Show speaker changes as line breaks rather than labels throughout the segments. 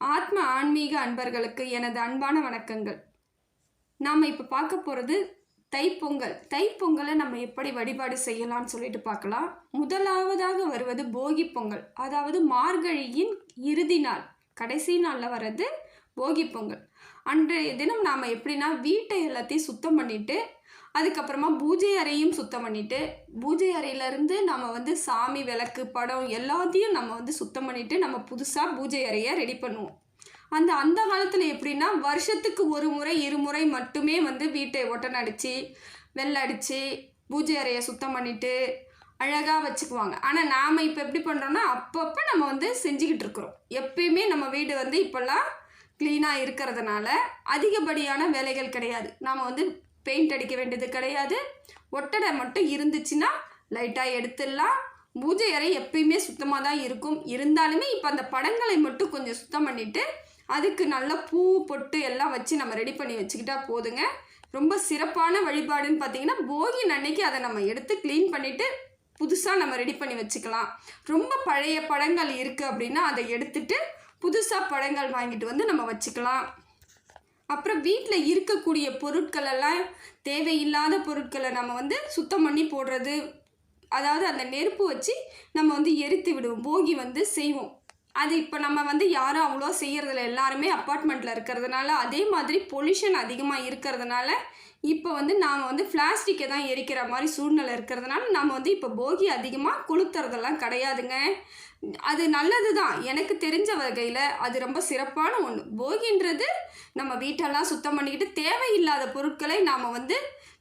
ஆத்ம ஆன்மீக அன்பர்களுக்கு எனது அன்பான வணக்கங்கள். நாம் இப்போ பார்க்க போகிறது தைப்பொங்கல். தைப்பொங்கலை நம்ம எப்படி வழிபாடு செய்யலாம்னு சொல்லிட்டு பார்க்கலாம். முதலாவதாக வருவது போகி பொங்கல். அதாவது மார்கழியின் இறுதி நாள். கடைசி நாளில் வர்றது போகி பொங்கல். அன்றைய தினம் நாம் எப்படின்னா வீட்டை எல்லாத்தையும் சுத்தம் பண்ணிட்டு அதுக்கப்புறமா பூஜை அறையும் சுத்தம் பண்ணிட்டு பூஜை அறையிலேருந்து நம்ம வந்து சாமி விளக்கு படம் எல்லாத்தையும் நம்ம வந்து சுத்தம் பண்ணிட்டு நம்ம புதுசாக பூஜை அறையை ரெடி பண்ணுவோம். அந்த அந்த காலத்தில் எப்படின்னா வருஷத்துக்கு ஒரு முறை இருமுறை மட்டுமே வந்து வீட்டை ஒட்டன் அடித்து வெள்ளை அடித்து பூஜை அறையை சுத்தம் பண்ணிட்டு அழகாக வச்சுக்குவாங்க. ஆனால் நாம் இப்போ எப்படி பண்ணுறோன்னா அப்பப்போ நம்ம வந்து செஞ்சுக்கிட்டு இருக்கிறோம். எப்பயுமே நம்ம வீடு வந்து இப்போல்லாம் க்ளீனாக இருக்கிறதுனால அதிகப்படியான வேலைகள் கிடையாது. நாம் வந்து பெயிண்ட் அடிக்க வேண்டியது கிடையாது. ஒட்டடை மட்டும் இருந்துச்சுன்னா லைட்டாக எடுத்துடலாம். பூஜை அறை எப்பயுமே சுத்தமாக தான் இருக்கும். இருந்தாலுமே இப்போ அந்த படங்களை மட்டும் கொஞ்சம் சுத்தம் பண்ணிவிட்டு அதுக்கு நல்ல பூ பொட்டு எல்லாம் வச்சு நம்ம ரெடி பண்ணி வச்சுக்கிட்டா போதுங்க. ரொம்ப சிறப்பான வழிபாடுன்னு பார்த்தீங்கன்னா போகி அன்னைக்கு அதை நம்ம எடுத்து க்ளீன் பண்ணிவிட்டு புதுசாக நம்ம ரெடி பண்ணி வச்சுக்கலாம். ரொம்ப பழைய படங்கள் இருக்குது அப்படின்னா அதை எடுத்துட்டு புதுசாக படங்கள் வாங்கிட்டு வந்து நம்ம வச்சுக்கலாம். அப்புறம் வீட்டில் இருக்கக்கூடிய பொருட்களெல்லாம் தேவையில்லாத பொருட்களை நம்ம வந்து சுத்தம் பண்ணி போடுறது. அதாவது அந்த நெருப்பு வச்சு நம்ம வந்து எரித்து விடுவோம். போகி வந்து செய்வோம். அது இப்போ நம்ம வந்து யாரும் அவ்வளோ செய்கிறதில்ல எல்லாருமே அப்பார்ட்மெண்ட்டில் இருக்கிறதுனால அதே மாதிரி பொல்யூஷன் அதிகமாக இருக்கிறதுனால இப்போ வந்து நாம் வந்து பிளாஸ்டிக்கை தான் எரிக்கிற மாதிரி சூழ்நிலை இருக்கிறதுனால நம்ம வந்து இப்போ போகி அதிகமாக கொளுத்துறதெல்லாம் கிடையாதுங்க. அது நல்லது தான் எனக்கு தெரிஞ்ச வகையில் அது ரொம்ப சிறப்பான ஒன்று போகின்றது நம்ம வீட்டெல்லாம் சுத்தம் பண்ணிக்கிட்டு தேவையில்லாத பொருட்களை நாம் வந்து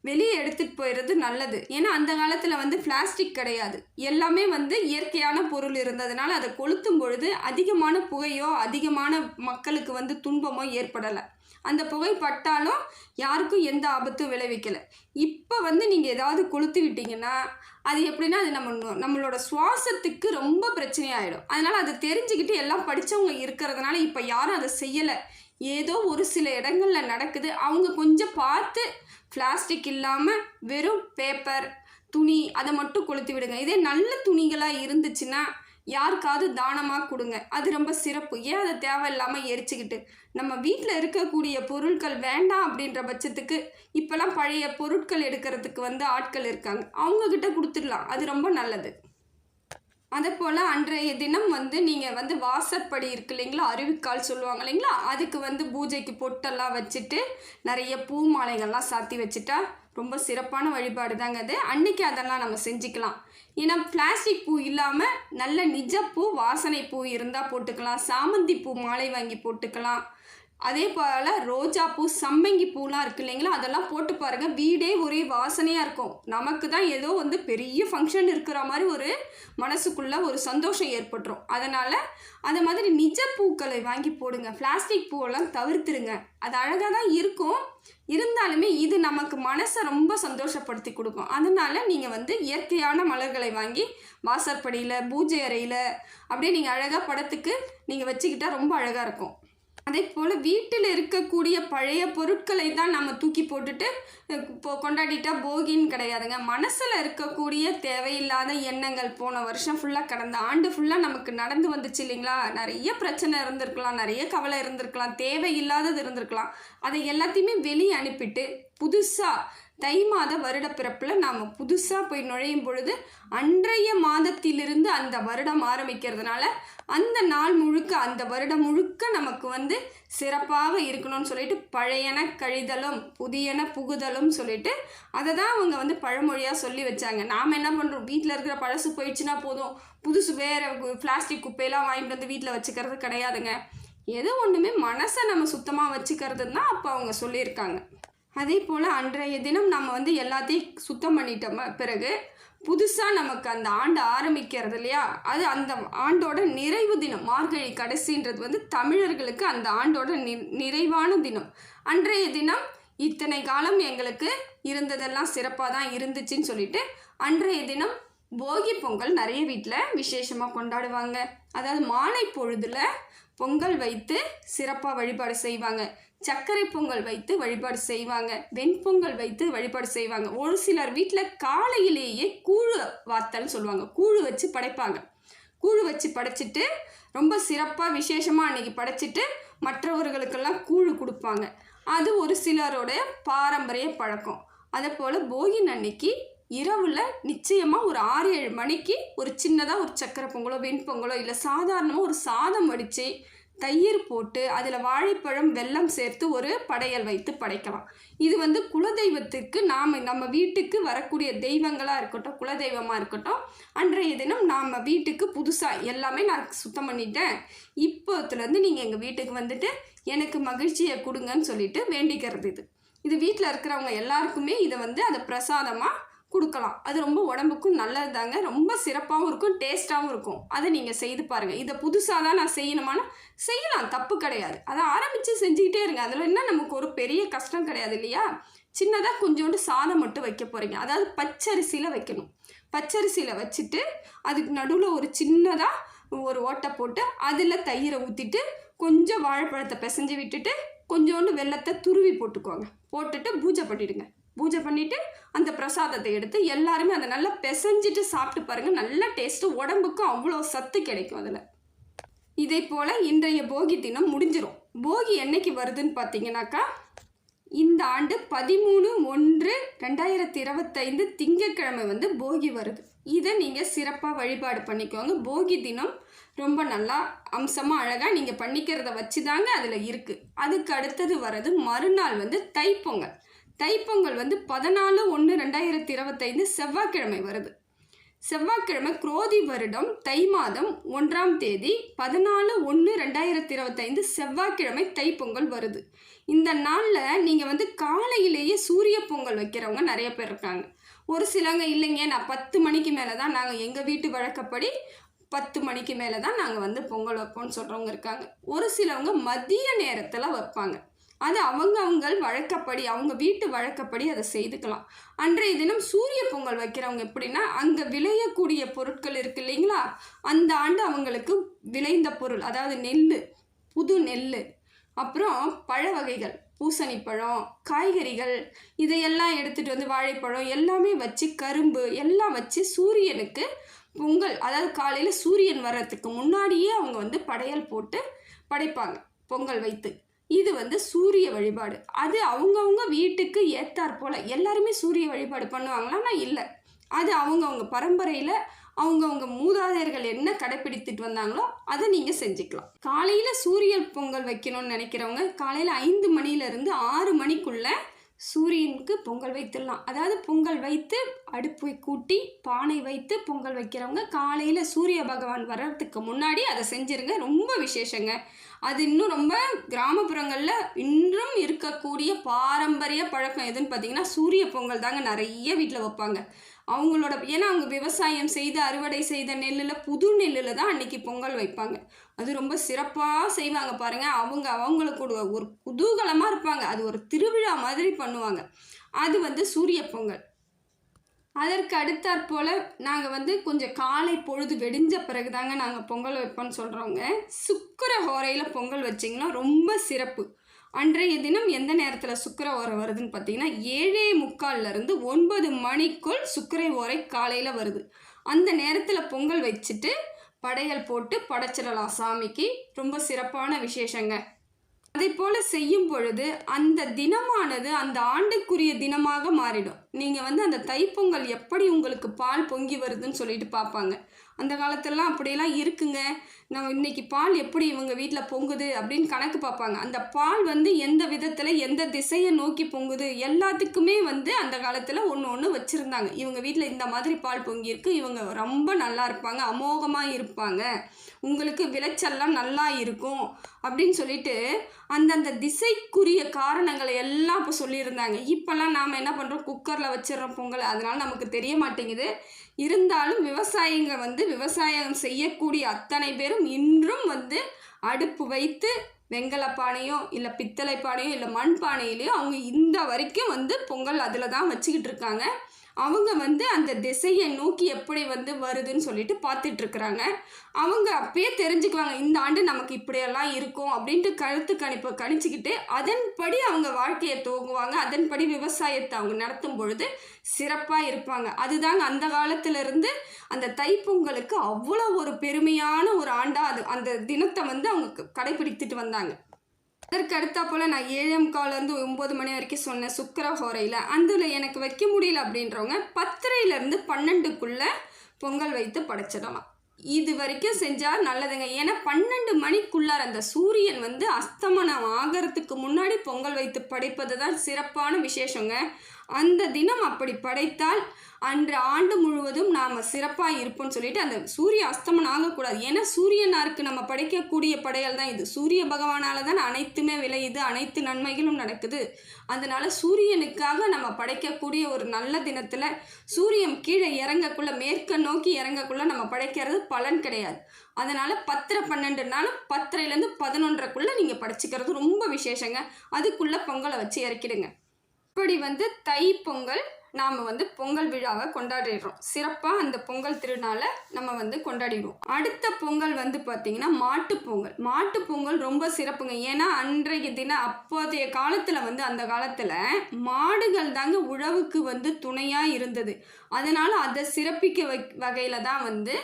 வெளியே எடுத்துகிட்டு போயிடுறது நல்லது. ஏன்னா அந்த காலத்தில் வந்து பிளாஸ்டிக் கிடையாது. எல்லாமே வந்து இயற்கையான பொருள் இருந்ததுனால அதை கொளுத்தும் பொழுது அதிகமான புகையோ அதிகமான மக்களுக்கு வந்து துன்பமோ ஏற்படலை. அந்த புகை பட்டாலும் யாருக்கும் எந்த ஆபத்தும் விளைவிக்கலை. இப்போ வந்து நீங்கள் ஏதாவது கொளுத்து விட்டீங்கன்னா அது எப்படின்னா அது நம்ம நம்மளோட சுவாசத்துக்கு ரொம்ப பிரச்சனையாயிடும். அதனால் அதை தெரிஞ்சுக்கிட்டு எல்லாம் படித்தவங்க இருக்கிறதுனால இப்போ யாரும் அதை செய்யலை. ஏதோ ஒரு சில இடங்களில் நடக்குது. அவங்க கொஞ்சம் பார்த்து பிளாஸ்டிக் இல்லாமல் வெறும் பேப்பர் துணி அதை மட்டும் கொளுத்து விடுங்க. இதே நல்ல துணிகளாக இருந்துச்சுன்னா யாருக்காவது தானமாக கொடுங்க. அது ரொம்ப சிறப்பு. ஏன் அதை தேவையில்லாமல் எரிச்சுக்கிட்டு? நம்ம வீட்டில் இருக்கக்கூடிய பொருட்கள் வேண்டாம் அப்படின்ற பட்சத்துக்கு இப்போல்லாம் பழைய பொருட்கள் எடுக்கிறதுக்கு வந்து ஆட்கள் இருக்காங்க. அவங்கக்கிட்ட கொடுத்துடலாம். அது ரொம்ப நல்லது. அதே போல் அன்றைய தினம் வந்து நீங்கள் வந்து வாசற்படி இருக்கு இல்லைங்களா? அருவிக்கால் சொல்லுவாங்க இல்லைங்களா? அதுக்கு வந்து பூஜைக்கு பொட்டெல்லாம் வச்சுட்டு நிறைய பூ மாலைகள்லாம் சாத்தி வச்சுட்டா ரொம்ப சிறப்பான வழிபாடு தாங்க அது அன்னைக்கு அதெல்லாம் நம்ம செஞ்சுக்கலாம். ஏன்னா பிளாஸ்டிக் பூ இல்லாமல் நல்ல நிஜப்பூ வாசனை பூ இருந்தால் போட்டுக்கலாம். சாமந்தி பூ மாலை வாங்கி போட்டுக்கலாம். அதே போல் ரோஜா பூ சம்மங்கி பூலாம் இருக்கு இல்லைங்களா? அதெல்லாம் போட்டு பாருங்கள் வீடே ஒரே வாசனையாக இருக்கும். நமக்கு தான் ஏதோ வந்து பெரிய ஃபங்க்ஷன் இருக்கிற மாதிரி ஒரு மனசுக்குள்ளே ஒரு சந்தோஷம் ஏற்பட்டுரும். அதனால் அந்த மாதிரி நிஜ பூக்களை வாங்கி போடுங்க. பிளாஸ்டிக் பூவெல்லாம் தவிர்த்துருங்க. அது அழகாக தான் இருக்கும். இருந்தாலுமே இது நமக்கு மனசை ரொம்ப சந்தோஷப்படுத்தி கொடுக்கும். அதனால் நீங்கள் வந்து இயற்கையான மலர்களை வாங்கி வாசற்படியில் பூஜை அறையில் அப்படியே நீங்கள் அழகாக படத்துக்கு நீங்கள் வச்சுக்கிட்டால் ரொம்ப அழகாக இருக்கும். அதே போல் வீட்டில் இருக்கக்கூடிய பழைய பொருட்களை தான் நம்ம தூக்கி போட்டுட்டு இப்போ கொண்டாடிட்டா போகின்னு கிடையாதுங்க. மனசில் இருக்கக்கூடிய தேவையில்லாத எண்ணங்கள் போன வருஷம் ஃபுல்லாக கடந்த ஆண்டு ஃபுல்லாக நமக்கு நடந்து வந்துச்சு இல்லைங்களா? நிறைய பிரச்சனை இருந்திருக்கலாம் நிறைய கவலை இருந்திருக்கலாம் தேவையில்லாதது இருந்திருக்கலாம். அதை எல்லாத்தையுமே வெளியே அனுப்பிட்டு புதுசாக தை மாத வருடப்பிறப்பில் நாம் புதுசாக போய் நுழையும் பொழுது அன்றைய மாதத்திலிருந்து அந்த வருடம் ஆரம்பிக்கிறதுனால அந்த நாள் முழுக்க அந்த வருடம் முழுக்க நமக்கு வந்து சிறப்பாக இருக்கணும்னு சொல்லிட்டு பழையன கழிதலும் புதியன புகுதலும் சொல்லிட்டு அதை தான் அவங்க வந்து பழமொழியாக சொல்லி வச்சாங்க. நாம் என்ன பண்ணுறோம் வீட்டில் இருக்கிற பழசு போயிடுச்சுன்னா போதும். புதுசு வேறு பிளாஸ்டிக் குப்பையெல்லாம் வாங்கிட்டு வந்து வீட்டில் வச்சுக்கிறது கிடையாதுங்க. எது ஒன்றுமே மனசை நம்ம சுத்தமாக வச்சுக்கிறதுன்னு தான் அப்போ அவங்க சொல்லியிருக்காங்க. அதே போல் அன்றைய தினம் நம்ம வந்து எல்லாத்தையும் சுத்தம் பண்ணிட்டோம். பிறகு புதுசாக நமக்கு அந்த ஆண்டு ஆரம்பிக்கிறது இல்லையா? அது அந்த ஆண்டோட நிறைவு தினம். மார்கழி கடைசின்றது வந்து தமிழர்களுக்கு அந்த ஆண்டோட நி நிறைவான தினம். அன்றைய தினம் இத்தனை காலம் எங்களுக்கு இருந்ததெல்லாம் சிறப்பாக தான் இருந்துச்சுன்னு சொல்லிட்டு அன்றைய தினம் போகி பொங்கல் நிறைய வீட்டில் விசேஷமாக கொண்டாடுவாங்க. அதாவது மாலை பொழுதில் பொங்கல் வைத்து சிறப்பாக வழிபாடு செய்வாங்க. சர்க்கரை பொங்கல் வைத்து வழிபாடு செய்வாங்க வெண்பொங்கல் வைத்து வழிபாடு செய்வாங்க. ஒரு சிலர் வீட்டில் காலையிலேயே கூழு வாத்தல்னு சொல்லுவாங்க. கூழு வச்சு படைப்பாங்க. கூழ் வச்சு படைச்சிட்டு ரொம்ப சிறப்பாக விசேஷமாக அன்னைக்கு படைச்சிட்டு மற்றவர்களுக்கெல்லாம் கூழு கொடுப்பாங்க. அது ஒரு சிலரோட பாரம்பரிய பழக்கம். அதே போல் போகின் அன்னைக்கு இரவில் நிச்சயமாக ஒரு ஆறு ஏழு மணிக்கு ஒரு சின்னதாக ஒரு சக்கரை பொங்கலோ வெண்பொங்கலோ இல்லை சாதாரணமாக ஒரு சாதம் வடித்து தயிர் போட்டு அதில் வாழைப்பழம் வெல்லம் சேர்த்து ஒரு படையல் வைத்து படைக்கலாம். இது வந்து குலதெய்வத்துக்கு நாம் நம்ம வீட்டுக்கு வரக்கூடிய தெய்வங்களாக இருக்கட்டும் குலதெய்வமாக இருக்கட்டும் அன்றைய தினம் நாம் வீட்டுக்கு புதுசாக எல்லாமே நான் சுத்தம் பண்ணிட்டேன். இப்போத்துலேருந்து நீங்கள் எங்கள் வீட்டுக்கு வந்துட்டு எனக்கு மகிழ்ச்சியை கொடுங்கன்னு சொல்லிட்டு வேண்டிக்கிறது இது. இது வீட்டில் இருக்கிறவங்க எல்லாருக்குமே இதை வந்து அதை பிரசாதமாக கொடுக்கலாம். அது ரொம்ப உடம்புக்கும் நல்லது தாங்க ரொம்ப சிறப்பாகவும் இருக்கும் டேஸ்ட்டாகவும் இருக்கும். அதை நீங்கள் செய்து பாருங்கள் இதை புதுசாக தான் நான் செய்யணுமானா செய்யலாம். தப்பு கிடையாது. அதை ஆரம்பித்து செஞ்சுக்கிட்டே இருங்க. அதில் என்ன நமக்கு ஒரு பெரிய கஷ்டம் கிடையாது இல்லையா? சின்னதாக கொஞ்சோண்டு சாதம் மட்டும் வைக்க போகிறீங்க அதாவது பச்சரிசியில் வைக்கணும். பச்சரிசியில் வச்சுட்டு அதுக்கு நடுவில் ஒரு சின்னதாக ஒரு ஓட்டை போட்டு அதில் தயிரை ஊற்றிட்டு கொஞ்சம் வாழைப்பழத்தை பிசைஞ்சு விட்டுட்டு கொஞ்சோண்டு வெள்ளத்தை துருவி போட்டுக்கோங்க. போட்டுட்டு பூஜை பண்ணிவிடுங்க பூஜை பண்ணிவிட்டு அந்த பிரசாதத்தை எடுத்து எல்லாருமே அதை நல்லா பிசைஞ்சிட்டு சாப்பிட்டு பாருங்கள் நல்ல டேஸ்ட்டு உடம்புக்கும் அவ்வளோ சத்து கிடைக்கும் அதில். இதே போல் இன்றைய போகி தினம் முடிஞ்சிடும் போகி என்னைக்கு வருதுன்னு பார்த்தீங்கன்னாக்கா இந்த ஆண்டு பதிமூணு ஒன்று ரெண்டாயிரத்தி இருபத்தைந்து திங்கட்கிழமை வந்து போகி வருது. இதை நீங்கள் சிறப்பாக வழிபாடு பண்ணிக்கோங்க. போகி தினம் ரொம்ப நல்லா அம்சமாக அழகாக நீங்கள் பண்ணிக்கிறத வச்சு தாங்க அதில் இருக்குது அதுக்கு அடுத்தது வர்றது மறுநாள் வந்து தைப்பொங்கல். தைப்பொங்கல் வந்து பதினாலு ஒன்று ரெண்டாயிரத்தி இருபத்தைந்து செவ்வாய்க்கிழமை வருது. செவ்வாய்க்கிழமை குரோதி வருடம் தை மாதம் ஒன்றாம் தேதி பதினாலு ஒன்று ரெண்டாயிரத்தி இருபத்தைந்து செவ்வாய்க்கிழமை தைப்பொங்கல் வருது. இந்த நாளில் நீங்கள் வந்து காலையிலேயே சூரிய பொங்கல் வைக்கிறவங்க நிறைய பேர் இருக்காங்க. ஒரு சிலவங்க இல்லைங்க நான் பத்து மணிக்கு மேலே தான் நாங்கள் எங்கள் வீட்டு வழக்கப்படி பத்து மணிக்கு மேலே தான் நாங்கள் வந்து பொங்கல் வைப்போம்னு சொல்கிறவங்க இருக்காங்க. ஒரு சிலவங்க மதிய நேரத்தில் வைப்பாங்க. அது அவங்க அவங்க வழக்கப்படி அவங்க வீட்டு வழக்கப்படி அதை செய்துக்கலாம். அன்றைய தினம் சூரிய பொங்கல் வைக்கிறவங்க எப்படின்னா அங்கே விளையக்கூடிய பொருட்கள் இருக்கு இல்லைங்களா? அந்த ஆண்டு அவங்களுக்கு விளைந்த பொருள் அதாவது நெல் புது நெல் அப்புறம் பழ வகைகள் பூசணி பழம் காய்கறிகள் இதையெல்லாம் எடுத்துகிட்டு வந்து வாழைப்பழம் எல்லாமே வச்சு கரும்பு எல்லாம் வச்சு சூரியனுக்கு பொங்கல் அதாவது காலையில் சூரியன் வர்றதுக்கு முன்னாடியே அவங்க வந்து படையல் போட்டு படைப்பாங்க பொங்கல் வைத்து. இது வந்து சூரிய வழிபாடு. அது அவங்கவுங்க வீட்டுக்கு ஏத்தாற் போல். எல்லாருமே சூரிய வழிபாடு பண்ணுவாங்களான்னா இல்லை. அது அவங்கவுங்க பரம்பரையில் அவங்கவுங்க மூதாதையர்கள் என்ன கடைப்பிடித்துட்டு வந்தாங்களோ அதை நீங்கள் செஞ்சுக்கலாம். காலையில் சூரிய பொங்கல் வைக்கணும்னு நினைக்கிறவங்க காலையில் ஐந்து மணிலேருந்து ஆறு மணிக்குள்ளே சூரியனுக்கு பொங்கல் வைத்துடலாம். அதாவது பொங்கல் வைத்து அடுப்பை கூட்டி பானை வைத்து பொங்கல் வைக்கிறவங்க காலையில் சூரிய பகவான் வர்றதுக்கு முன்னாடி அதை செஞ்சுருங்க. ரொம்ப விசேஷங்க. அது இன்னும் ரொம்ப கிராமப்புறங்களில் இன்றும் இருக்கக்கூடிய பாரம்பரிய பழக்கம் எதுன்னு பார்த்தீங்கன்னா சூரிய பொங்கல் தாங்க நிறைய வீட்டில் வைப்பாங்க. அவங்களோட ஏன்னா அவங்க விவசாயம் செய்து அறுவடை செய்த நெல்லில் புது நெல்லில் தான் அன்றைக்கி பொங்கல் வைப்பாங்க. அது ரொம்ப சிறப்பாக செய்வாங்க பாருங்கள் அவங்க அவங்களுக்கு ஒரு ஒரு குதூகலமாக இருப்பாங்க. அது ஒரு திருவிழா மாதிரி பண்ணுவாங்க. அது வந்து சூரிய பொங்கல். அதற்கு அடுத்தாற் போல் நாங்கள் வந்து கொஞ்சம் காலை பொழுது வெடிஞ்ச பிறகு தாங்க நாங்கள் பொங்கல் வைப்போம்னு சொல்கிறவங்க சுக்கர ஹோரையில் பொங்கல் வச்சிங்கன்னா ரொம்ப சிறப்பு. அன்றைய தினம் எந்த நேரத்தில் சுக்கர ஓரை வருதுன்னு பார்த்தீங்கன்னா ஏழே முக்கால்லேருந்து ஒன்பது மணிக்குள் சுக்கரை ஓரை காலையில் வருது. அந்த நேரத்தில் பொங்கல் வச்சுட்டு படையல் போட்டு படைச்சிடலாம் சாமிக்கு. ரொம்ப சிறப்பான விசேஷங்க. அதே போல் செய்யும் பொழுது அந்த தினமானது அந்த ஆண்டுக்குரிய தினமாக மாறிடும். நீங்கள் வந்து அந்த தைப்பொங்கல் எப்படி உங்களுக்கு பால் பொங்கி வருதுன்னு சொல்லிட்டு பார்ப்பாங்க. அந்த காலத்திலலாம் அப்படியெல்லாம் இருக்குங்க. நம்ம இன்னைக்கு பால் எப்படி இவங்க வீட்டில் பொங்குது அப்படின்னு கணக்கு பார்ப்பாங்க. அந்த பால் வந்து எந்த விதத்தில் எந்த திசையை நோக்கி பொங்குது எல்லாத்துக்குமே வந்து அந்த காலத்தில் ஒன்று ஒன்று வச்சுருந்தாங்க. இவங்க வீட்டில் இந்த மாதிரி பால் பொங்கியிருக்கு. இவங்க ரொம்ப நல்லா இருப்பாங்க. அமோகமாக இருப்பாங்க. உங்களுக்கு விளைச்சல்லாம் நல்லா இருக்கும் அப்படின்னு சொல்லிட்டு அந்தந்த திசைக்குரிய காரணங்களை எல்லாம் இப்போ சொல்லியிருந்தாங்க. இப்போல்லாம் நாம் என்ன பண்ணுறோம் குக்கரில் வச்சிடுறோம் பொங்கல். அதனால் நமக்கு தெரிய மாட்டேங்குது. இருந்தாலும் விவசாயிங்க வந்து விவசாயம் செய்யக்கூடிய அத்தனை பேரும் இன்றும் வந்து அடுப்பு வைத்து வெங்கல பானையோ இல்லை பித்தளை பானையோ இல்லை மண் பானையிலையோ அவங்க இந்த வரைக்கும் வந்து பொங்கல் அதில் தான் வச்சுக்கிட்டு இருக்காங்க. அவங்க வந்து அந்த திசையை நோக்கி எப்படி வந்து வருதுன்னு சொல்லிட்டு பார்த்துட்டு இருக்கிறாங்க அவங்க அப்பயே தெரிஞ்சுக்குவாங்க இந்த ஆண்டு நமக்கு இப்படியெல்லாம் இருக்கும் அப்படின்ட்டு கழுத்து கணிப்பை கணிச்சுக்கிட்டு அதன்படி அவங்க வாழ்க்கையை துவங்குவாங்க. அதன்படி விவசாயத்தை அவங்க நடத்தும் பொழுது சிறப்பாக இருப்பாங்க. அதுதாங்க அந்த காலத்திலிருந்து அந்த தைப்பொங்கலுக்கு அவ்வளோ ஒரு பெருமையான ஒரு ஆண்டாக அது அந்த தினத்தை வந்து அவங்க கடைபிடித்துட்டு வந்தாங்க. அதற்கு அடுத்தா போல் நான் ஏழே முக்கால்லேருந்து ஒம்பது மணி வரைக்கும் சொன்னேன் சுக்கர ஹோரையில் அதில் எனக்கு வைக்க முடியல அப்படின்றவங்க பத்தரையிலேருந்து பன்னெண்டுக்குள்ளே பொங்கல் வைத்து படைச்சிடலாம். இது வரைக்கும் செஞ்சால் நல்லதுங்க. ஏன்னா பன்னெண்டு மணிக்குள்ளார் அந்த சூரியன் வந்து அஸ்தமனம் ஆகிறதுக்கு முன்னாடி பொங்கல் வைத்து படைப்பது தான் சிறப்பான விசேஷங்க. அந்த தினம் அப்படி படைத்தால் அன்று ஆண்டு முழுவதும் நாம் சிறப்பாக இருப்போம்னு சொல்லிட்டு அந்த சூரிய அஸ்தமனம் ஆகக்கூடாது. ஏன்னா சூரியனாருக்கு நம்ம படைக்கக்கூடிய படையல் தான் இது. சூரிய பகவானால் தான் அனைத்துமே விளையுது அனைத்து நன்மைகளும் நடக்குது. அதனால் சூரியனுக்காக நம்ம படைக்கக்கூடிய ஒரு நல்ல தினத்தில் சூரியன் கீழே இறங்கக்குள்ள மேற்க நோக்கி இறங்கக்குள்ள நம்ம படைக்கிறது பலன் கிடையாது. அதனால் பத்தரை பன்னெண்டு நாளும் பத்தரைலேருந்து பதினொன்றரைக்குள்ளே நீங்கள் படைச்சிக்கிறது ரொம்ப விசேஷங்க. அதுக்குள்ளே பொங்கலை வச்சு இறக்கிடுங்க. இப்படி வந்து தை பொங்கல் நாம் வந்து பொங்கல் விழாவை கொண்டாடிடுறோம். சிறப்பாக அந்த பொங்கல் திருநாளை நம்ம வந்து கொண்டாடிடுவோம். அடுத்த பொங்கல் வந்து பார்த்திங்கன்னா மாட்டுப்பொங்கல் மாட்டுப்பொங்கல் பொங்கல் ரொம்ப சிறப்புங்க. ஏன்னா அன்றைய தினம் அப்போதைய காலத்தில் வந்து அந்த காலத்தில் மாடுகள் தாங்க உழவுக்கு வந்து துணையாக இருந்தது. அதனால் அதை சிறப்பிக்க வை வகையில் தான் வந்து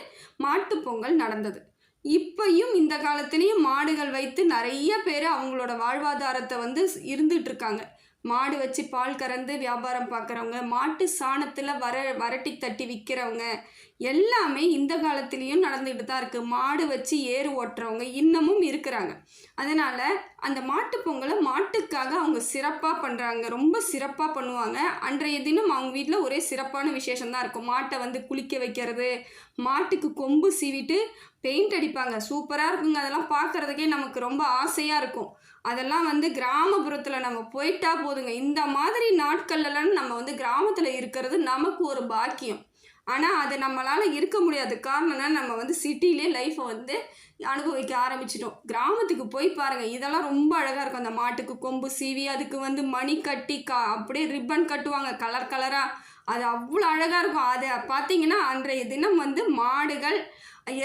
மாட்டுப்பொங்கல் நடந்தது. இப்பையும் இந்த காலத்துலேயும் மாடுகள் வைத்து நிறைய பேர் அவங்களோட வாழ்வாதாரத்தை வந்து இருந்துட்டு இருக்காங்க. மாடு வச்சு பால் கறந்து வியாபாரம் பார்க்குறவங்க மாட்டு சாணத்தில் வர வரட்டி தட்டி விற்கிறவங்க எல்லாமே இந்த காலத்துலேயும் நடந்துக்கிட்டு தான் இருக்குது மாடு வச்சு ஏறு ஓட்டுறவங்க இன்னமும் இருக்கிறாங்க. அதனால் அந்த மாட்டுப் பொங்கலை மாட்டுக்காக அவங்க சிறப்பாக பண்ணுறாங்க ரொம்ப சிறப்பாக பண்ணுவாங்க. அன்றைய தினம் அவங்க வீட்டில் ஒரே சிறப்பான விசேஷம்தான் இருக்கும். மாட்டை வந்து குளிக்க வைக்கிறது மாட்டுக்கு கொம்பு சீவிட்டு பெயிண்ட் அடிப்பாங்க. சூப்பராக இருக்குங்க. அதெல்லாம் பார்க்குறதுக்கே நமக்கு ரொம்ப ஆசையாக இருக்கும். அதெல்லாம் வந்து கிராமப்புறத்தில் நம்ம போயிட்டா போதுங்க. இந்த மாதிரி நாட்கள்லாம் நம்ம வந்து கிராமத்தில் இருக்கிறது நமக்கு ஒரு பாக்கியம். ஆனால் அது நம்மளால் இருக்க முடியாது காரணம்னா நம்ம வந்து சிட்டிலே லைஃப்பை வந்து அனுபவிக்க ஆரம்பிச்சிட்டோம். கிராமத்துக்கு போய் பாருங்கள் இதெல்லாம் ரொம்ப அழகாக இருக்கும். அந்த மாட்டுக்கு கொம்பு சீவி அதுக்கு வந்து மணி கட்டி கா அப்படியே ரிப்பன் கட்டுவாங்க கலர் கலராக அது அவ்வளோ அழகாக இருக்கும். அதை பார்த்தீங்கன்னா அன்றைய தினம் வந்து மாடுகள்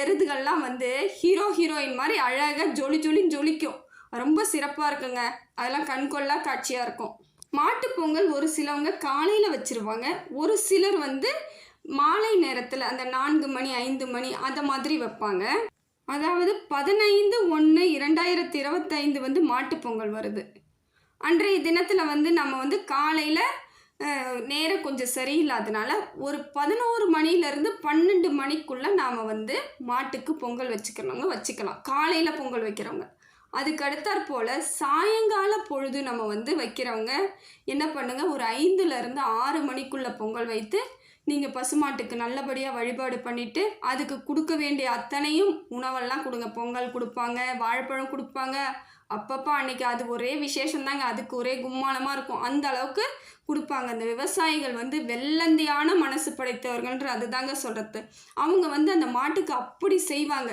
எருதுகள்லாம் வந்து ஹீரோ ஹீரோயின் மாதிரி அழகாக ஜொலி ஜொலின்னு ஜொலிக்கும். ரொம்ப சிறப்பாக இருக்குங்க. அதெல்லாம் கண்கொள்ளா காட்சியாக இருக்கும். மாட்டுப்பொங்கல் ஒரு சிலவங்க காலையில் வச்சுருவாங்க. ஒரு சிலர் வந்து மாலை நேரத்தில் அந்த நான்கு மணி ஐந்து மணி அந்த மாதிரி வைப்பாங்க. அதாவது பதினைந்து ஒன்று இரண்டாயிரத்தி இருபத்தைந்து வந்து மாட்டுப்பொங்கல் வருது. அன்றைய தினத்தில் வந்து நம்ம வந்து காலையில் நேரம் கொஞ்சம் சரியில்லாதனால ஒரு பதினோரு மணிலேருந்து பன்னெண்டு மணிக்குள்ளே நாம் வந்து மாட்டுக்கு பொங்கல் வச்சுக்கிறவங்க வச்சுக்கலாம். காலையில் பொங்கல் வைக்கிறவங்க. அதுக்கு அடுத்தாற் போல் சாயங்கால பொழுது நம்ம வந்து வைக்கிறவங்க என்ன பண்ணுங்கள் ஒரு ஐந்துலேருந்து ஆறு மணிக்குள்ளே பொங்கல் வைத்து நீங்கள் பசுமாட்டுக்கு நல்லபடியாக வழிபாடு பண்ணிவிட்டு அதுக்கு கொடுக்க வேண்டிய அத்தனையும் உணவெல்லாம் கொடுங்க. பொங்கல் கொடுப்பாங்க வாழைப்பழம் கொடுப்பாங்க. அப்பப்போ அன்னைக்கு அது ஒரே விசேஷம் தாங்க அதுக்கு ஒரே கும்மாளமாக இருக்கும். அந்த அளவுக்கு கொடுப்பாங்க. அந்த விவசாயிகள் வந்து வெள்ளந்தியான மனசு படைத்தவர்கள்ன்ற அதுதாங்க சொல்கிறது அவங்க வந்து அந்த மாட்டுக்கு அப்படி செய்வாங்க.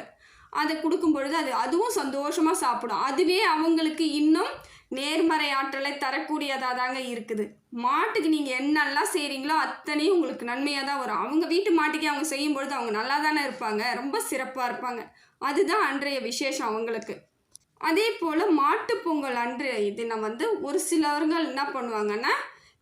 அதை கொடுக்கும் பொழுது அது அதுவும் சந்தோஷமாக சாப்பிடும். அதுவே அவங்களுக்கு இன்னும் நேர்மறை ஆற்றலை தரக்கூடியதாக தாங்க இருக்குது. மாட்டுக்கு நீங்கள் என்னெல்லாம் செய்கிறீங்களோ அத்தனையும் உங்களுக்கு நன்மையாக தான் வரும். அவங்க வீட்டு மாட்டுக்கே அவங்க செய்யும் பொழுது அவங்க நல்லா தானே இருப்பாங்க. ரொம்ப சிறப்பாக இருப்பாங்க. அதுதான் அன்றைய விசேஷம் அவங்களுக்கு. அதே போல் மாட்டுப் பொங்கல் அன்று தினம் வந்து ஒரு சிலவர்கள் என்ன பண்ணுவாங்கன்னா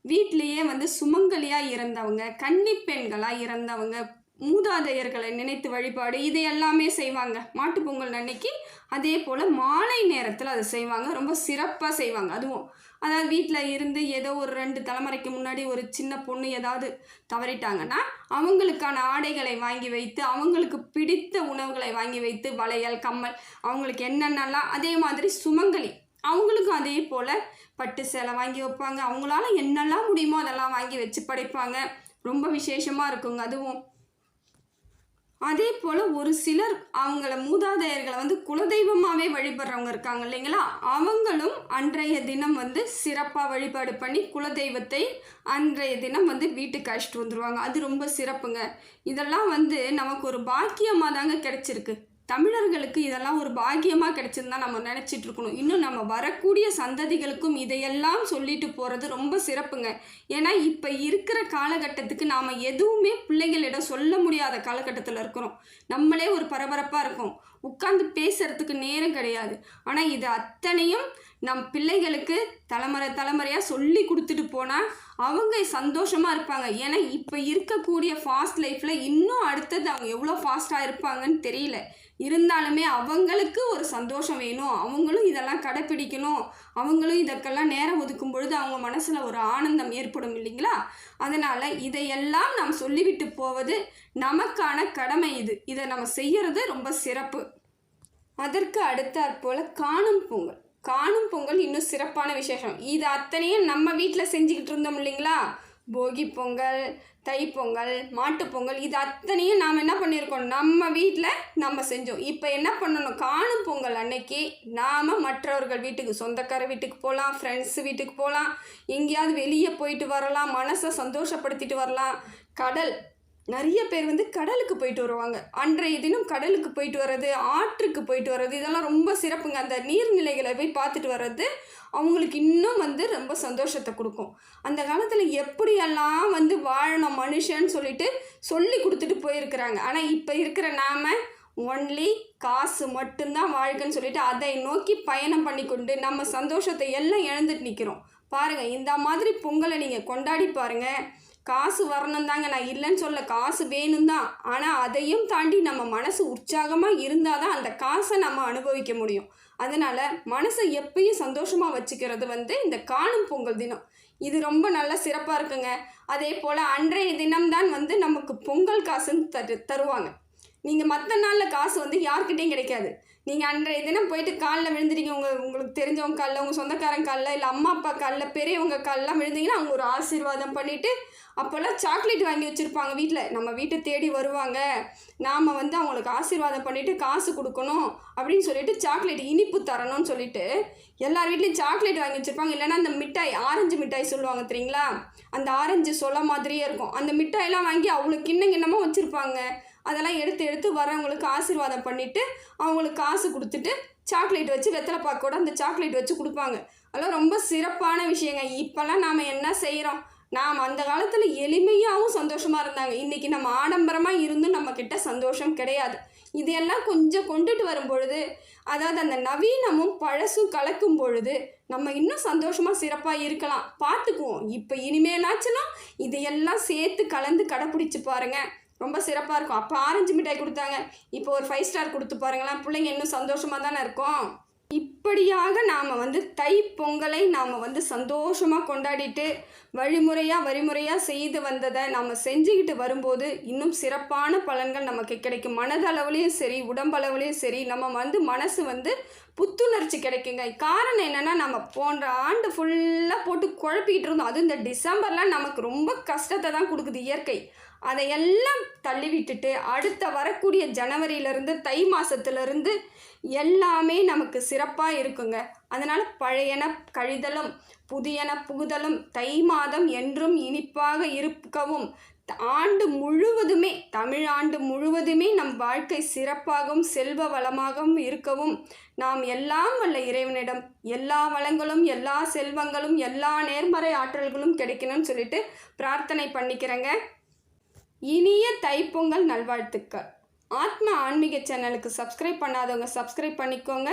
வீட்டிலையே வந்து சுமங்கலியாக இறந்தவங்க கன்னி பெண்களாக இறந்தவங்க மூதாதையர்களை நினைத்து வழிபாடு இது எல்லாமே செய்வாங்க. மாட்டுப்பொங்கல் அன்னைக்கு அதே போல் மாலை நேரத்தில் அதை செய்வாங்க. ரொம்ப சிறப்பாக செய்வாங்க. அதுவும் அதாவது வீட்டில் இருந்து ஏதோ ஒரு ரெண்டு தலைமுறைக்கு முன்னாடி ஒரு சின்ன பொண்ணு ஏதாவது தவறிட்டாங்கன்னா அவங்களுக்கான ஆடைகளை வாங்கி வைத்து அவங்களுக்கு பிடித்த உணவுகளை வாங்கி வைத்து வளையல் கம்மல் அவங்களுக்கு என்னென்னலாம் அதே மாதிரி சுமங்கலி அவங்களுக்கும் அதே போல் பட்டு சேலை வாங்கி வைப்பாங்க. அவங்களால என்னெல்லாம் முடியுமோ அதெல்லாம் வாங்கி வச்சு படைப்பாங்க. ரொம்ப விசேஷமாக இருக்குங்க. அதுவும் அதே போல் ஒரு சிலர் அவங்கள மூதாதையர்களை வந்து குலதெய்வமாகவே வழிபடுறவங்க இருக்காங்க இல்லைங்களா? அவங்களும் அன்றைய தினம் வந்து சிறப்பாக வழிபாடு பண்ணி குலதெய்வத்தை அன்றைய தினம் வந்து வீட்டுக்கு அழைச்சிட்டு வந்துடுவாங்க அது ரொம்ப சிறப்புங்க. இதெல்லாம் வந்து நமக்கு ஒரு பாக்கியமாக தாங்க கிடைச்சிருக்கு. தமிழர்களுக்கு இதெல்லாம் ஒரு பாக்கியமாக கிடைச்சிருந்தா நம்ம நினச்சிட்டு இருக்கணும். இன்னும் நம்ம வரக்கூடிய சந்ததிகளுக்கும் இதையெல்லாம் சொல்லிட்டு போகிறது ரொம்ப சிறப்புங்க. ஏன்னா இப்போ இருக்கிற காலகட்டத்துக்கு நாம் எதுவுமே பிள்ளைகளிடம் சொல்ல முடியாத காலகட்டத்தில் இருக்கிறோம். நம்மளே ஒரு பரபரப்பாக இருக்கும். உட்காந்து பேசுறதுக்கு நேரம் கிடையாது. ஆனால் இது அத்தனையும் நம் பிள்ளைகளுக்கு தலைமுறை தலைமுறையாக சொல்லி கொடுத்துட்டு போனால் அவங்க சந்தோஷமாக இருப்பாங்க. ஏன்னா இப்போ இருக்கக்கூடிய ஃபாஸ்ட் லைஃப்பில் இன்னும் அடுத்தது அவங்க எவ்வளோ ஃபாஸ்ட்டாக இருப்பாங்கன்னு தெரியல. இருந்தாலுமே அவங்களுக்கு ஒரு சந்தோஷம் வேணும். அவங்களும் இதெல்லாம் கடைப்பிடிக்கணும். அவங்களும் இதற்கெல்லாம் நேரம் ஒதுக்கும் பொழுது அவங்க மனசில் ஒரு ஆனந்தம் ஏற்படும் இல்லைங்களா? அதனால் இதையெல்லாம் நாம் சொல்லிவிட்டு போவது நமக்கான கடமை இது. இதை நம்ம செய்கிறது ரொம்ப சிறப்பு. அதற்கு அடுத்தாற் போல் காணும் பொங்கல். காணும் பொங்கல் இன்னும் சிறப்பான விசேஷம். இது அத்தனையும் நம்ம வீட்டில் செஞ்சுக்கிட்டு இருந்தோம் இல்லைங்களா? போகி பொங்கல் தைப்பொங்கல் மாட்டுப்பொங்கல் இது அத்தனையும் நாம் என்ன பண்ணியிருக்கோம்? நம்ம வீட்டில் நம்ம செஞ்சோம். இப்போ என்ன பண்ணணும்? காணும் பொங்கல் அன்னைக்கு நாம் மற்றவர்கள் வீட்டுக்கு சொந்தக்கார வீட்டுக்கு போகலாம் ஃப்ரெண்ட்ஸ் வீட்டுக்கு போகலாம் எங்கேயாவது வெளியே போயிட்டு வரலாம் மனசை சந்தோஷப்படுத்திட்டு வரலாம். கடல் நிறைய பேர் வந்து கடலுக்கு போயிட்டு வருவாங்க. அன்றைய தினம் கடலுக்கு போயிட்டு வர்றது ஆற்றுக்கு போயிட்டு வர்றது இதெல்லாம் ரொம்ப சிறப்புங்க. அந்த நீர்நிலைகளை போய் பார்த்துட்டு வர்றது அவங்களுக்கு இன்னும் வந்து ரொம்ப சந்தோஷத்தை கொடுக்கும். அந்த காலத்தில் எப்படியெல்லாம் வந்து வாழணும் மனுஷன்னு சொல்லிட்டு சொல்லி கொடுத்துட்டு போயிருக்கிறாங்க. ஆனால் இப்போ இருக்கிற நாம ஒன்லி காசு மட்டும்தான் வாழ்க்கைன்னு சொல்லிட்டு அதை நோக்கி பயணம் பண்ணி கொண்டு நம்ம சந்தோஷத்தை எல்லாம் இழந்துட்டு நிற்கிறோம் பாருங்கள் இந்த மாதிரி பொங்கலை நீங்கள் கொண்டாடி பாருங்கள் காசு வரணும் தாங்க. நான் இல்லைன்னு சொல்ல காசு வேணும் தான். ஆனால் அதையும் தாண்டி நம்ம மனசு உற்சாகமாக இருந்தால் தான் அந்த காசை நம்ம அனுபவிக்க முடியும். அதனால் மனசை எப்பயும் சந்தோஷமாக வச்சுக்கிறது வந்து இந்த காணும் பொங்கல் தினம். இது ரொம்ப நல்ல சிறப்பாக இருக்குங்க. அதே போல் அன்றைய தினம்தான் வந்து நமக்கு பொங்கல் காசுன்னு தரு தருவாங்க. நீங்கள் மற்ற நாளில் காசு வந்து யார்கிட்டையும் கிடைக்காது. நீங்கள் அன்றைய தினம் போயிட்டு காலில் விழுந்துட்டீங்க. உங்கள் உங்களுக்கு தெரிஞ்சவங்க காலில் உங்கள் சொந்தக்காரங்க காலில் இல்லை அம்மா அப்பா காலில் பெரியவங்க காலெலாம் விழுந்தீங்கன்னா அவங்க ஒரு ஆசீர்வாதம் பண்ணிவிட்டு அப்போல்லாம் சாக்லேட் வாங்கி வச்சுருப்பாங்க வீட்டில் நம்ம வீட்டை தேடி வருவாங்க. நாம் வந்து அவங்களுக்கு ஆசீர்வாதம் பண்ணிவிட்டு காசு கொடுக்கணும் அப்படின்னு சொல்லிட்டு சாக்லேட் இனிப்பு தரணும்னு சொல்லிட்டு எல்லார் வீட்லேயும் சாக்லேட் வாங்கி வச்சுருப்பாங்க. இல்லைன்னா அந்த மிட்டாய் ஆரஞ்சு மிட்டாய் சொல்லுவாங்க தெரியுங்களா? அந்த ஆரஞ்சு சொல்ல மாதிரியே இருக்கும். அந்த மிட்டாயெல்லாம் வாங்கி அவ்வளோ கிண்ண கிண்ணமாக வச்சுருப்பாங்க. அதெல்லாம் எடுத்து எடுத்து வரவங்களுக்கு ஆசீர்வாதம் பண்ணிவிட்டு அவங்களுக்கு காசு கொடுத்துட்டு சாக்லேட் வச்சு வெத்தலை பாக்கோட அந்த சாக்லேட் வச்சு கொடுப்பாங்க. அதெல்லாம் ரொம்ப சிறப்பான விஷயங்க. இப்போல்லாம் நாம் என்ன செய்கிறோம் நாம் அந்த காலத்தில் எளிமையாகவும் சந்தோஷமாக இருந்தாங்க. இன்றைக்கி நம்ம ஆடம்பரமாக இருந்தும் நம்மக்கிட்ட சந்தோஷம் கிடையாது. இதையெல்லாம் கொஞ்சம் கொண்டுட்டு வரும் பொழுது அதாவது அந்த நவீனமும் பழசும் கலக்கும் பொழுது நம்ம இன்னும் சந்தோஷமாக சிறப்பாக இருக்கலாம். பார்த்துக்குவோம். இப்போ இனிமேலாச்சுன்னா இதையெல்லாம் சேர்த்து கலந்து கடைப்பிடிச்சி பாருங்கள் ரொம்ப சிறப்பாக இருக்கும். அப்போ ஆரஞ்சு மிட்டாய் கொடுத்தாங்க. இப்போ ஒரு ஃபைவ் ஸ்டார் கொடுத்து பாருங்களேன். பிள்ளைங்க இன்னும் சந்தோஷமாக தானே இருக்கும்? இப்படியாக நாம் வந்து தை பொங்கலை நாம் வந்து சந்தோஷமாக கொண்டாடிட்டு வழிமுறையாக வழிமுறையாக செய்து வந்ததை நாம் செஞ்சுக்கிட்டு வரும்போது இன்னும் சிறப்பான பலன்கள் நமக்கு கிடைக்கும். மனதளவுலேயும் சரி உடம்பளவுலேயும் சரி நம்ம வந்து மனசு வந்து புத்துணர்ச்சி கிடைக்குங்க. காரணம் என்னென்னா நம்ம போன்ற ஆண்டு ஃபுல்லாக போட்டு குழப்பிக்கிட்டு இருந்தோம். அதுவும் இந்த டிசம்பர்லாம் நமக்கு ரொம்ப கஷ்டத்தை தான் கொடுக்குது இயற்கை. அதையெல்லாம் தள்ளி விட்டுட்டு அடுத்த வரக்கூடிய ஜனவரியிலேருந்து தை மாதத்துலேருந்து எல்லாமே நமக்கு சிறப்பாக இருக்குங்க. அதனால் பழையன கழிதலும் புதியன புகுதலும் தை மாதம் என்றும் இனிப்பாக இருக்கவும் ஆண்டு முழுவதுமே தமிழாண்டு முழுவதுமே நம் வாழ்க்கை சிறப்பாகவும் செல்வ வளமாகவும் இருக்கவும் நாம் எல்லாம் வல்ல இறைவனிடம் எல்லா வளங்களும் எல்லா செல்வங்களும் எல்லா நேர்மறை ஆற்றல்களும் கிடைக்கணும்னு சொல்லிட்டு பிரார்த்தனை பண்ணிக்கிறேங்க. இனிய தைப்பொங்கல் நல்வாழ்த்துக்கள். ஆத்மா ஆன்மீக சேனலுக்கு சப்ஸ்கிரைப் பண்ணாதவங்க சப்ஸ்கிரைப் பண்ணிக்கோங்க.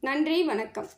நன்றி வணக்கம்.